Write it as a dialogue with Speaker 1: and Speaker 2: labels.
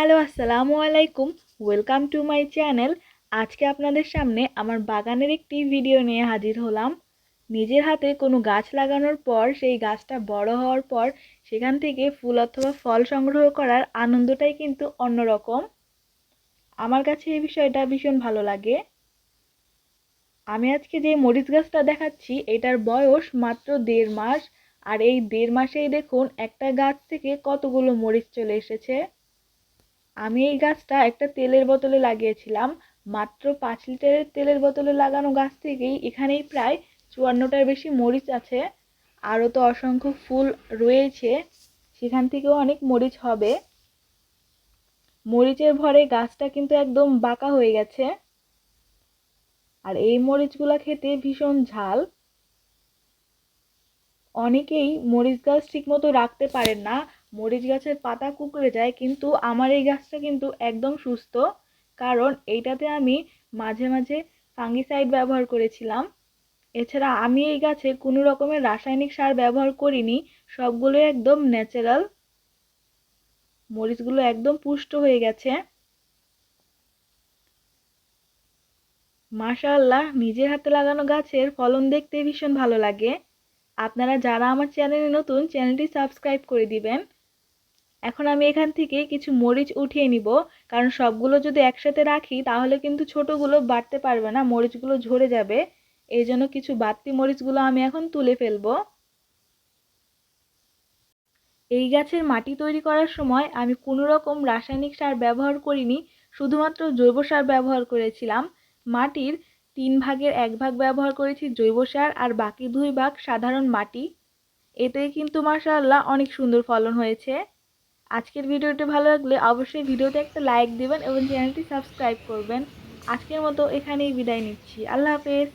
Speaker 1: Hello, আসসালামু আলাইকুম। Welcome to my channel আজকে আপনাদের সামনে আমার বাগানের একটি ভিডিও নিয়ে হাজির হলাম। নিজের হাতে কোনো গাছ লাগানোর পর, সেই গাছটা বড় হওয়ার পর, সেখান থেকে ফুল অথবা ফল সংগ্রহ করার আনন্দটাই কিন্তু অন্যরকম। আমার কাছে এই বিষয়টা ভীষণ ভালো লাগে। আমি আজকে যে মরিচ গাছটা দেখাচ্ছি, এটার বয়স মাত্র দেড় মাস। আর এই দেড় মাসেই দেখুন, একটা গাছ থেকে কতগুলো মরিচ চলে এসেছে। আমি এই গাছটা একটা তেলের বোতলে লাগিয়েছিলাম। মাত্র পাঁচ লিটারের তেলের বোতলে লাগানো গাছ থেকেই এখানেই প্রায় চুয়ান্নটার বেশি মরিচ আছে। আরও তো অসংখ্য ফুল রয়েছে। সেখান থেকেও অনেক মরিচ হবে। মরিচের ভরে গাছটা কিন্তু একদম বাঁকা হয়ে গেছে। আর এই মরিচগুলো খেতে ভীষণ ঝাল। অনেকেই মরিচ গাছ ঠিকমতো রাখতে পারেন না। মরিচ গাছের পাতা কুকড়ে যায়, কিন্তু আমার এই গাছটা কিন্তু একদম সুস্থ। কারণ এইটাতে আমি মাঝে মাঝে ফাঙ্গিসাইড ব্যবহার করেছিলাম। এছাড়া আমি এই গাছে কোনো রকমের রাসায়নিক সার ব্যবহার করিনি, সবগুলো একদম ন্যাচারাল মরিচগুলো একদম পুষ্ট হয়ে গেছে। মাশাআল্লাহ, নিজের হাতে লাগানো গাছের ফলন দেখতে ভীষণ ভালো লাগে। আপনারা যারা আমার চ্যানেলে নতুন চ্যানেলটি সাবস্ক্রাইব করে দিবেন। এখন আমি এখান থেকে কিছু মরিচ উঠিয়ে নিব, কারণ সবগুলো যদি একসাথে রাখি তাহলে কিন্তু ছোটোগুলো বাড়তে পারবে না, মরিচগুলো ঝরে যাবে। এই জন্য কিছু বাড়তি মরিচগুলো আমি এখন তুলে ফেলব। এই গাছের মাটি তৈরি করার সময় আমি কোনো রকম রাসায়নিক সার ব্যবহার করিনি, শুধুমাত্র জৈব সার ব্যবহার করেছিলাম। মাটির তিন ভাগের এক ভাগ ব্যবহার করেছি জৈব সার আর বাকি দুই ভাগ সাধারণ মাটি। এতে কিন্তু মাশাআল্লাহ অনেক সুন্দর ফলন হয়েছে। আজকের ভিডিওটি ভালো লাগলে অবশ্যই ভিডিওতে একটা লাইক দেবেন এবং চ্যানেলটি সাবস্ক্রাইব করবেন। আজকের মতো এখানেই বিদায় নিচ্ছি। আল্লাহ হাফেজ।